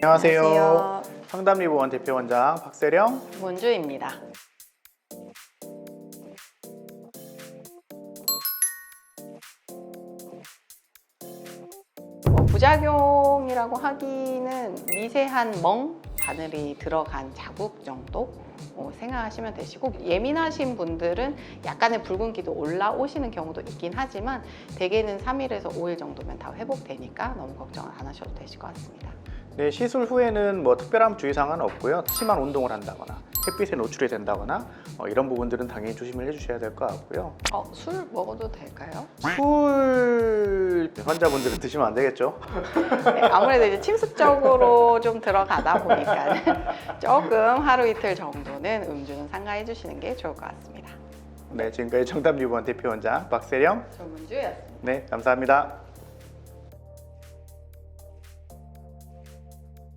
안녕하세요. 안녕하세요. 상담리보원 대표원장 박세령. 문주입니다. 뭐 부작용이라고 하기는 미세한 멍 바늘이 들어간 자국 정도 어, 생각하시면 되시고 예민하신 분들은 약간의 붉은기도 올라오시는 경우도 있긴 하지만 대개는 3일에서 5일 정도면 다 회복되니까 너무 걱정 안 하셔도 되실 것 같습니다. 네, 시술 후에는 뭐 특별한 주의사항은 없고요. 심한 운동을 한다거나 햇빛에 노출이 된다거나 어, 이런 부분들은 당연히 조심을 해주셔야 될 것 같고요. 어, 술 먹어도 될까요? 술 환자분들은 드시면 안 되겠죠? 네, 아무래도 이제 침습적으로 좀 들어가다 보니까 조금 하루 이틀 정도는 음주는 상가해 주시는 게 좋을 것 같습니다. 네, 지금까지 정답리보원 대표 원장 박세령. 조문주였습니다. 네, 감사합니다.